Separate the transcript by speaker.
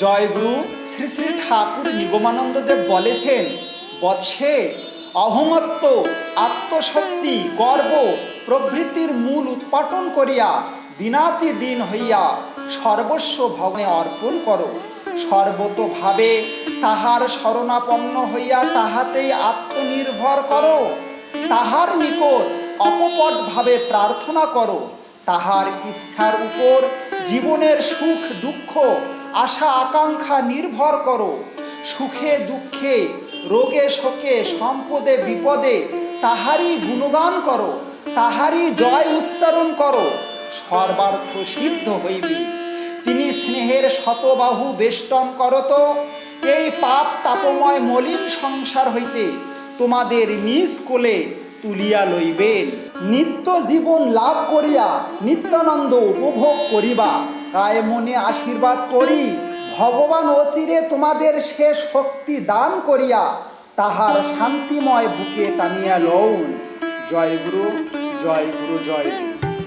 Speaker 1: জয়গুরু শ্রী শ্রী ঠাকুর নিগমানন্দদেব বলেছেন, বৎসে অহমত্ব, আত্মশক্তি, গর্ব প্রভৃতির মূল উৎপাটন করিয়া দিনাতি দিন হইয়া সর্বস্ব ভগ্নে অর্পণ করো। সর্বতোভাবে তাহার শরণাপন্ন হইয়া তাহাতেই আত্মনির্ভর করো। তাহার নিকট অকপটভাবে প্রার্থনা করো। তাহার ইচ্ছার উপর জীবনের সুখ, দুঃখ, আশা, আকাঙ্ক্ষা নির্ভর করো। সুখে, দুঃখে, রোগে, শোকে, সম্পদে, বিপদে তাহারই গুণগান করো, তাহারই জয় উচ্চারণ করো। সর্বার্থ সিদ্ধ হইবি। তিনি স্নেহের শতবাহু বেষ্টন করত এই পাপ তাপময় মলিন সংসার হইতে তোমাদের নিজ কোলে তুলিয়া লইবেন। নিত্য জীবন লাভ করিয়া নিত্যানন্দ উপভোগ করিবা। কায় মনে আশীর্বাদ করি। ভগবান অচিরে তোমাদের সে শক্তি দান করিয়া তাহার শান্তিময় বুকে টানিয়া লউন। জয় গুরু জয় গুরু জয় গুরু।